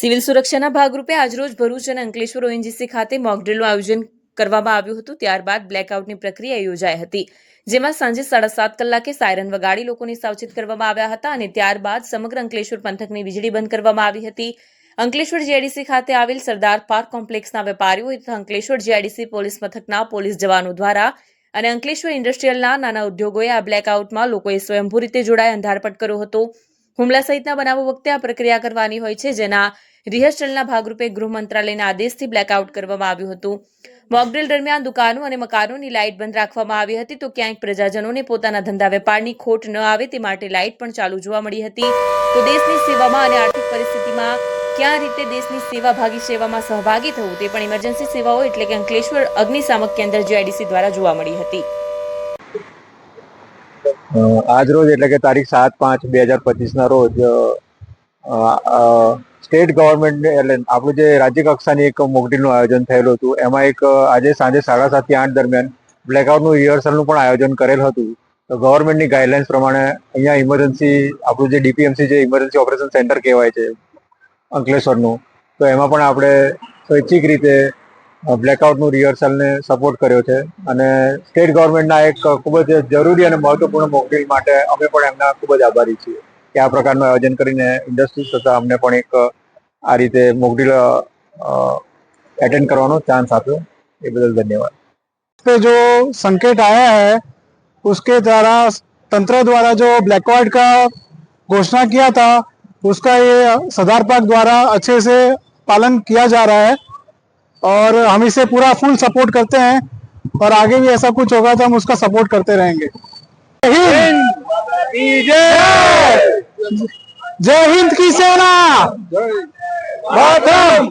Civil સુરક્ષાના ભાગરૂપે આજરોજ ભરૂચ અને અંકલેશ્વર ઓએનજીસી ખાતે મોકડ્રીલનું આયોજન કરવામાં આવ્યું હતું. ત્યારબાદ બ્લેકઆઉટની પ્રક્રિયા યોજાઈ હતી, જેમાં સાંજે સાડા સાત કલાકે સાયરન વગાડી લોકોને સાવચેત કરવામાં આવ્યા હતા અને ત્યારબાદ સમગ્ર અંકલેશ્વર પંથકની વીજળી બંધ કરવામાં આવી હતી. અંકલેશ્વર જીઆઈડીસી ખાતે આવેલ સરદાર પાર્ક કોમ્પ્લેક્સના વેપારીઓ તથા અંકલેશ્વર જીઆઈડીસી પોલીસ મથકના પોલીસ જવાનો દ્વારા અને અંકલેશ્વર ઇન્ડસ્ટ્રીયલના નાના ઉદ્યોગોએ આ બ્લેકઆઉટમાં લોકોએ સ્વયંભૂ રીતે જોડાઈ અંધારપટ કર્યો હતો. હુમલા સહિતના બનાવો વખતે આ પ્રક્રિયા કરવાની હોય છે, જેના રિહર્સલના ભાગરૂપે ગૃહ મંત્રાલયના આદેશથી બ્લેકઆઉટ કરવામાં આવ્યું હતું. મોકડ્રીલ દરમિયાન દુકાનો અને મકાનોની લાઇટ બંધ રાખવામાં આવી હતી તો ક્યાંક પ્રજાજનોને પોતાના ધંધા વેપારની ખોટ ન આવે તે માટે લાઇટ પણ ચાલુ જોવા મળી હતી. તો દેશની સેવામાં અને આર્થિક પરિસ્થિતિમાં ક્યાં રીતે દેશની સેવા ભાગી સેવામાં સહભાગી થવું તે પણ ઇમરજન્સી સેવાઓ એટલે કે અંકલેશ્વર અગ્નિશામક કેન્દ્ર જીઆઈડીસી દ્વારા જોવા મળી હતી. આજ રોજ એટલે કે તારીખ સાત પાંચ બે હજાર પચીસના રોજ સ્ટેટ ગવર્મેન્ટ એટલે આપણું જે રાજ્ય કક્ષાની એક મોકડ્રીલનું આયોજન થયેલું હતું, એમાં એક આજે સાંજે સાડા સાતથી આઠ દરમિયાન બ્લેકઆઉટનું રિહર્સલનું પણ આયોજન કરેલ હતું. તો ગવર્મેન્ટની ગાઈડલાઇન્સ પ્રમાણે અહીંયા ઇમરજન્સી, આપણું જે ડીપીએમસી જે ઇમરજન્સી ઓપરેશન સેન્ટર કહેવાય છે, અંકલેશ્વરનું, તો એમાં પણ આપણે સ્વૈચ્છિક રીતે બ્લેકઆઉટનું રિહર્સલને સપોર્ટ કર્યો છે. અને સ્ટેટ ગવર્મેન્ટના એક ખૂબ જ જરૂરી અને મહત્વપૂર્ણ મોકડ્રીલ માટે અમે પણ એમના ખૂબ જ આભારી છીએ. કે આ પ્રકારનું આયોજન કરીને ઇન્ડસ્ટ્રી તથા અમને પણ એક આ રીતે મોકડ્રીલ એટેન્ડ કરવાનો ચાન્સ આપ્યો એ બદલ ધન્યવાદ पे जो संकेत आया है उसके द्वारा तंत्र द्वारा जो ब्लैकआउट का घोषणा किया था उसका ये सरदार पार्क द्वारा अच्छे से पालन किया जा रहा है और हम इसे पूरा फुल सपोर्ट करते हैं और आगे भी ऐसा कुछ होगा तो हम उसका सपोर्ट करते रहेंगे જય હિન્દ કી સેના! જય